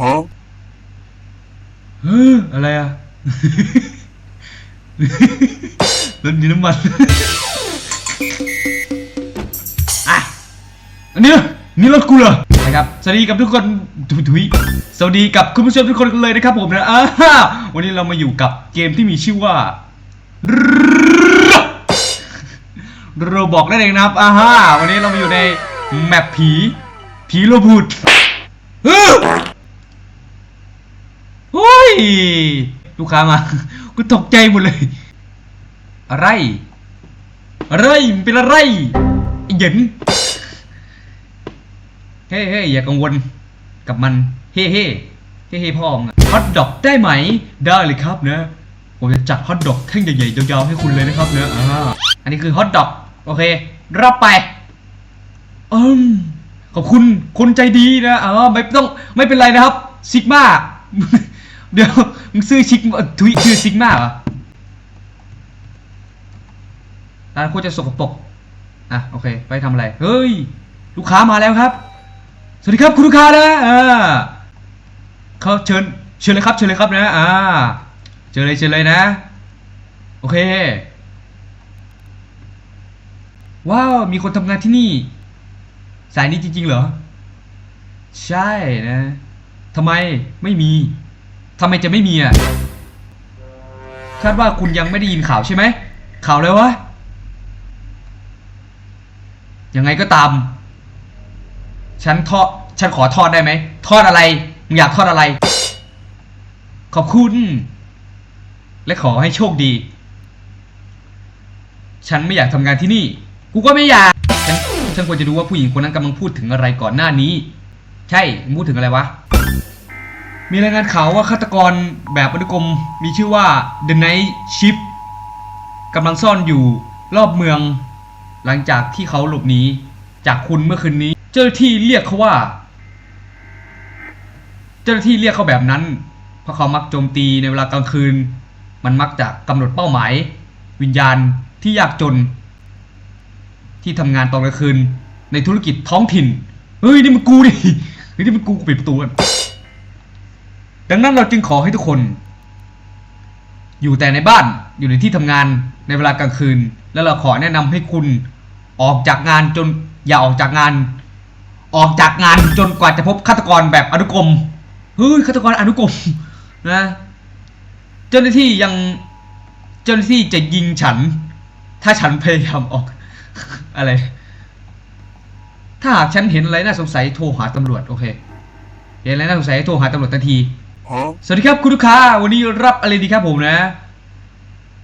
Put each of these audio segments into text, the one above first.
Huh? เฮ้ออะไรอะ รถมีน้ำมัน อะ อันนี้นี่รถกูเหรอนะครับสวัสดีกับทุกคนถุยถุยสวัสดีกับคุณผู้ชมทุกคนกันเลยนะครับผมนะอ่าวันนี้เรามาอยู่กับเกมที่มีชื่อว่าโรบอกนั่นเองนะครับอ่าฮ่าวันนี้เรามาอยู่ในแมปผี ผีโรบูดเลูกค้ามา กูตกใจหมดเลย อะไร อะไรมันเป็นอะไรอ้เหยินเฮ้เฮ้อย่ากังวลกับมัน เฮ้เฮ้เฮ้เฮ้พ่อมึงฮอตดอกได้ไหม ได้เลยครับนะ ผมจะจัดฮอตดอกแท่งใหญ่ๆยาวๆให้คุณเลยนะครับเนะอ่าอันนี้คือฮอตดอก โอเค รับไปอืมขอบคุณคนใจดีนะอ๋อไม่ต้องไม่เป็นไรนะครับซิกมา เดี๋ยวมึงซื้อชิกทวิชื่อซิกมาเหรอร้านโคตรจะสกปรกอะโอเคไปทำอะไรเฮ้ยลูกค้ามาแล้วครับ สวัสดีครับคุณลูกค้านะอ่าเขาเชิญเชิญเลยครับเชิญเลยครับนะอ่าเชิญเลยเชิญเลยนะ โอเค ว้าวมีคนทำงานที่นี่ สายนี้จริงๆเหรอ ใช่นะทำไมไม่มี ทำไมจะไม่มีอะ คาดว่าคุณยังไม่ได้ยินข่าวใช่ไหม ข่าวอะไรวะ ยังไงก็ตาม ฉันทอด ฉันขอทอดได้ไหม ทอดอะไร มึงอยากทอดอะไร ขอบคุณ และขอให้โชคดี ฉันไม่อยากทำงานที่นี่ กูก็ไม่อยาก ฉันฉันควรจะดูว่าผู้หญิงคนนั้นกำลังพูดถึงอะไรก่อนหน้านี้ ใช่มึงพูดถึงอะไรวะ มีรายงานข่าวว่าฆาตกรแบบอนุกรมมีชื่อว่า The Night Shift กำลังซ่อนอยู่รอบเมือง หลังจากที่เขาหลบหนีจากคุณเมื่อคืนนี้ เจ้าหน้าที่เรียกเขาว่า เจ้าหน้าที่เรียกเขาแบบนั้น เพราะเขามักโจมตีในเวลากลางคืน มันมักจะกำหนดเป้าหมาย วิญญาณที่ยากจน ที่ทำงานตอนกลางคืน ในธุรกิจท้องถิ่น เฮ้ย นี่มันกูดิเฮ้ยนี่มันกูกูปิดประตูกัน ดังนั้นเราจึงขอให้ทุกคน อยู่แต่ในบ้านอยู่ในที่ทำงานในเวลากลางคืน แล้วเราขอแนะนำให้คุณออกจากงานจนอย่าออกจากงาน ออกจากงานจนกว่าจะพบฆาตกรแบบอนุกรมเฮ้ยฆาตกรอนุกรมนะเจ้าหน้าที่ยังเจ้าหน้าที่จะยิงฉัน ถ้าฉันพยายามออกอะไร ถ้าหากฉันเห็นอะไรน่าสงสัยโทรหาตำรวจโอเคเห็นอะไรน่าสงสัยโทรหาตำรวจทันที สวัสดีครับคุณลูกค้า วันนี้รับอะไรดีครับผมนะ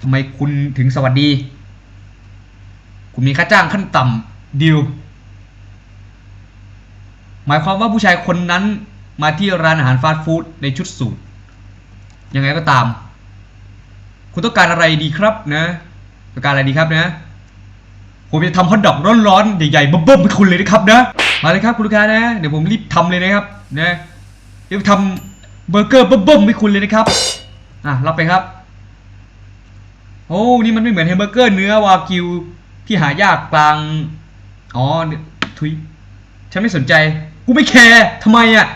ทำไมคุณถึงสวัสดี คุณมีค่าจ้างขั้นต่ำดิวหมายความว่าผู้ชายคนนั้นมาที่ร้านอาหารฟาสต์ฟู้ดในชุดสูทยังไงก็ตาม คุณต้องการอะไรดีครับนะต้องการอะไรดีครับนะผมจะทำฮอทดอกร้อนๆใหญ่ๆเบิ่มๆให้คุณเลยนะครับนะมาเลยครับคุณลูกค้านะเดี๋ยวผมรีบทำเลยนะครับนะเดี๋ยวทำ เบอร์เกอร์เบิ่มๆให้คุณเลยนะครับ อะรับไปครับ โอ้ นี่มันไม่เหมือนแฮมเบอร์เกอร์เนื้อวากิวที่หายากกลาง อ๋อ ทุย ฉันไม่สนใจ กูไม่แคร์ทำไมอะ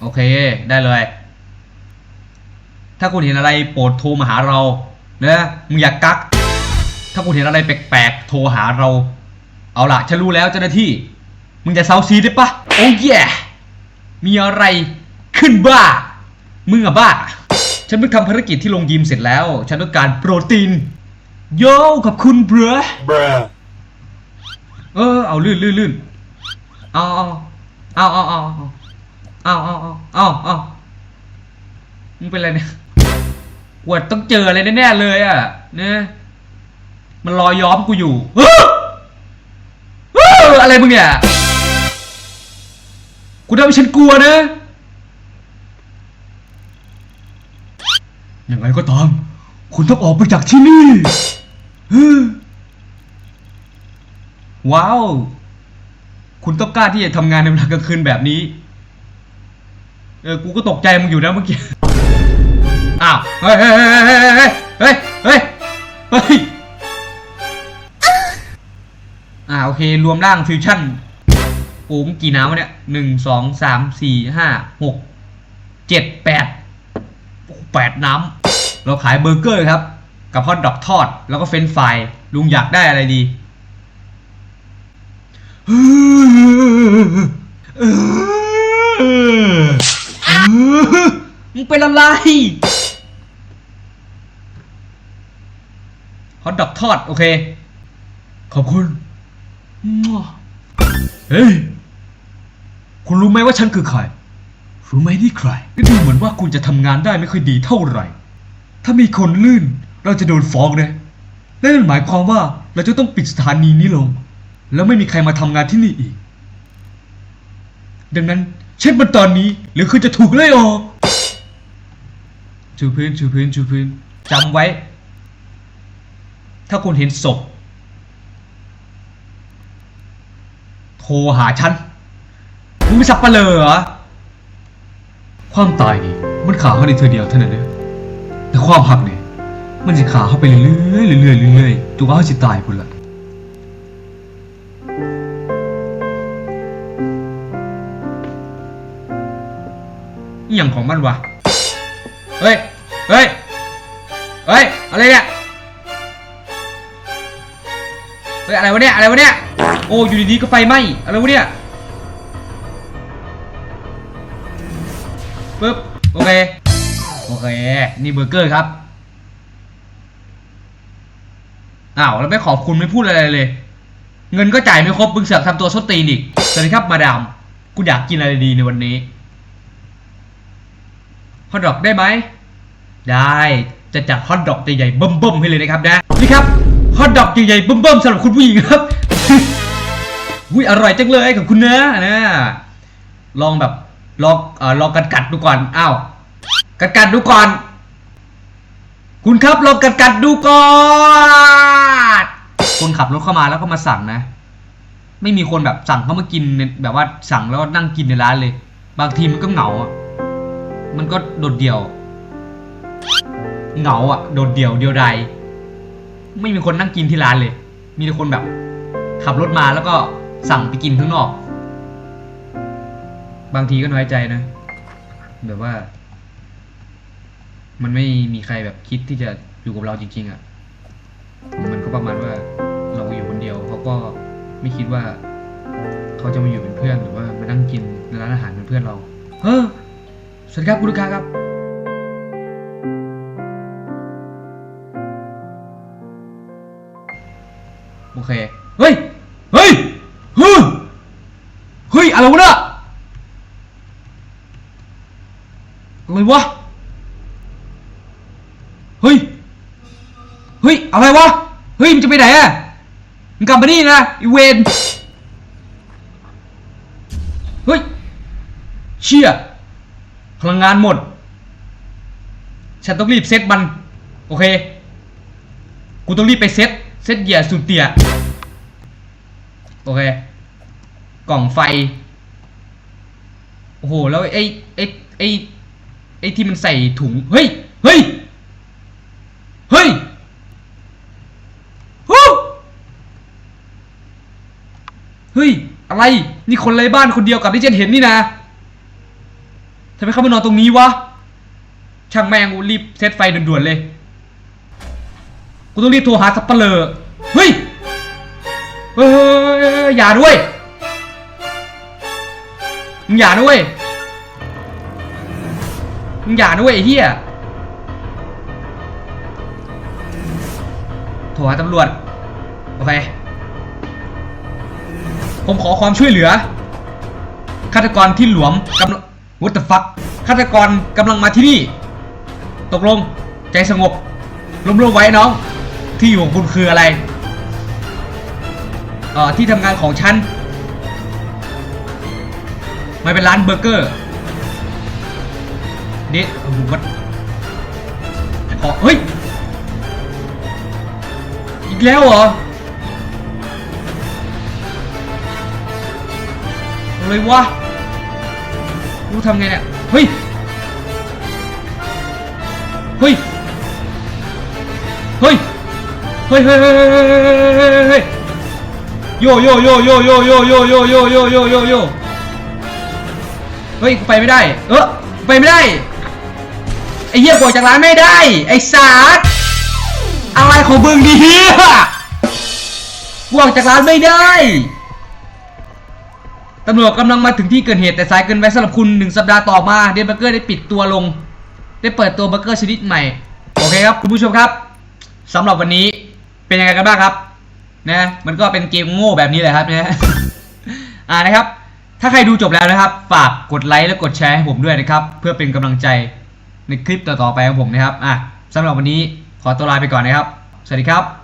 โอเค ได้เลย ถ้าคุณเห็นอะไรโปรดโทรมาหาเรา นะ มึงอย่ากกัก ถ้าคุณเห็นอะไรแปลกๆ โทรหาเรา เอาล่ะฉันรู้แล้วเจ้าหน้าที่ มึงจะเซาซีได้ปะโอ้ยมีอะไรขึ้นบ้า มึงอะบ้า ฉันเพิ่งทำภารกิจที่โรงยิมเสร็จแล้ว ฉันต้องการโปรตีน โย่ขอบคุณเบรอ Bruh. เออ เอาลื่นลื่นลื่นเอาเอาเอาเอาเอาเอาเอาเอาเอาเอามึงเป็นอะไรเนี่ยกวดต้องเจออะไรแน่ๆเลยอะเนี่ยมันรอยย้อมกูอยู่เฮ้อเฮ้ออะไรมึงเนี่ยกูทำให้ฉันกลัวนะ ยังไงก็ตาม คุณต้องออกไปจากที่นี่เฮ้อว้าว คุณต้องกล้าที่จะทำงานในเวลากลางคืนแบบนี้ เออ กูก็ตกใจมึงอยู่นะเมื่อกี้ อ้าว เฮ้ยเฮ้ยเฮ้ยเฮ้ยเฮ้ยเฮ้ยเฮ้ยอ่าโอเค รวมร่างฟิวชั่นโอ้มกี่น้ำวะเนี่ยหนึ่งสองสามสี่ห้าหกเจ็ดแปดแปดน้ำ เราขายเบอร์เกอร์ครับกับฮอทดอกทอด แล้วก็เฟรนฟรายลุงอยากได้อะไรดีมึงเป็นอะไรฮอทดอกทอด โอเค ขอบคุณเฮ้ย คุณรู้ไหมว่าฉันคือใคร รู้ไหมนี่ใครดูเหมือนว่าคุณจะทำงานได้ไม่ค่อยดีเท่าไหร่ ถ้ามีคนลื่นเราจะโดนฟ้องนะนั่นหมายความว่าเราจะต้องปิดสถานีนี้ลง แล้วไม่มีใครมาทำงานที่นี่อีก ดังนั้นเช็ดมันตอนนี้หรือคุณจะถูกไล่ออกชูพื้นชูพื้นชูพื้นจำไว้ ถ้าคุณเห็นศพโทรหาฉันมึงไม่สับปะเลอเหรอความตายนี่มันขาเขาในเธอเดียวเท่านั้นเนี่ย แต่ความหักเนี่ยมันจะขาเข้าไปเรื่อยๆเรื่อยๆเรื่อยๆจนกว่าเขาจะตายพุ่นละอหย่างของมันวะ เฮ้ย เฮ้ย เฮ้ย อะไรเนี่ย เฮ้ย อะไรวะเนี่ย อะไรวะเนี่ย โอ้ อยู่ดีๆก็ไฟไหม้ อะไรวะเนี่ยปึ๊บ โอเค โอเค นี่เบอร์เกอร์ครับ อ้าวแล้วไม่ขอบคุณไม่พูดอะไรเลย เงินก็จ่ายไม่ครบมึงเสือกทำตัวส้นตีนอีกสวัสดีครับมาดาม กูอยากกินอะไรดีในวันนี้ฮอทดอกได้ไหม ได้จะจัดฮอทดอกใหญ่ๆเบิ่มๆให้เลยนะครับนะนี่ครับฮอทดอกใหญ่ๆเบิ่มๆสำหรับคุณผู้หญิงครับอุ้ยอร่อยจังเลยกับคุณนะนะลองแบบลองเอ่อลองกัดกัดๆดูก่อนอ้าว กัดกัดๆดูก่อน คุณครับลองกัดกัดๆดูก่อนคนขับรถเข้ามาแล้วก็มาสั่งนะ ไม่มีคนแบบสั่งเข้ามากินในแบบว่าสั่งแล้วก็นั่งกินในร้านเลย บางทีมันก็เหงาอะมันก็โดดเดี่ยว เหงาอะ โดดเดี่ยวเดียวดายไม่มีคนนั่งกินที่ร้านเลย มีแต่คนแบบ ขับรถมาแล้วก็สั่งไปกินข้างนอก บางทีก็น้อยใจนะ แบบว่า มันไม่มีใครแบบคิดที่จะอยู่กับเราจริง ๆอะ มันก็ประมาณว่าเราอยู่คนเดียวเขาก็ไม่คิดว่า เขาจะมาอยู่เป็นเพื่อนหรือว่ามานั่งกินในร้านอาหารเป็นเพื่อนเรา เฮ้อสวัสดีครับคุณลูกค้าครับโอเค เฮ้ย เฮ้ย เฮ้ย เฮ้ย อะไรวะเนี่ยอะไรวะ อะไรวะ เฮ้ย มันจะไปไหนอะมันกลับมานี่นะอีเวนเฮ้ย เชี่ย พลังงานหมด ฉันต้องรีบเซตมัน โอเค กูต้องรีบไปเซต เซตเหยียสุดเตี่ย โอเค กล่องไฟ โอ้โห แล้วไอ้ไอ้ไอ้ไอ้ที่มันใส่ถุง เฮ้ย เฮ้ย เฮ้ยฮู้ เฮ้ย อะไร นี่คนไร้บ้านคนเดียวกับที่เจนเห็นนี่นะทำไมเขามานอนตรงนี้วะ ช่างแม่งกูรีบเซตไฟด่วนๆเลย กูต้องรีบโทรหาสับเปลอเฮ้ย เฮ้ย อย่าด้วยมึงอย่าด้วยมึงอย่าด้วยไอ้เหี้ยโทรหาตำรวจ โอเค ผมขอความช่วยเหลือ ฆาตกรที่หลวมกำลัง what the fuck ฆาตกรกำลังมาที่นี่ ตกลง ใจสงบรวมๆไว้น้อง ที่อยู่ของคุณคืออะไรเอ่อที่ทำงานของฉันมันเป็นร้านเบอร์เกอร์เด็ดโอ้โหวัดขอเฮ้ย อีกแล้วเหรอ อะไรวะรู้ทำไงเนี่ย เฮ้ย เฮ้ย เฮ้ย เฮ้ยเฮ้ยเฮ้ยเฮ้ยโยโยโยโยโยโยโยโยโยโยโยโยโยเฮ้ยกูไปไม่ได้ เออไปไม่ได้ ไอ้เหี้ยกดจากร้านไม่ได้ ไอ้สาดอะไรของมึงดีเฮียกดจากร้านไม่ได้ ตำรวจกำลังมาถึงที่เกิดเหตุแต่สายเกินไปสำหรับคุณหนึ่งสัปดาห์ต่อมาเดนเบอร์เกอร์ได้ปิดตัวลง ได้เปิดตัวเบอร์เกอร์ชนิดใหม่ โอเคครับ คุณผู้ชมครับสำหรับวันนี้เป็นยังไงกันบ้างครับนะมันก็เป็นเกมโง่แบบนี้แหละครับนะอ่านะครับ ถ้าใครดูจบแล้วนะครับ ฝากกดไลค์และกดแชร์ให้ผมด้วยนะครับ เพื่อเป็นกำลังใจในคลิปต่อๆไปของผมนะครับอะสำหรับวันนี้ขอตัวลาไปก่อนนะครับ สวัสดีครับ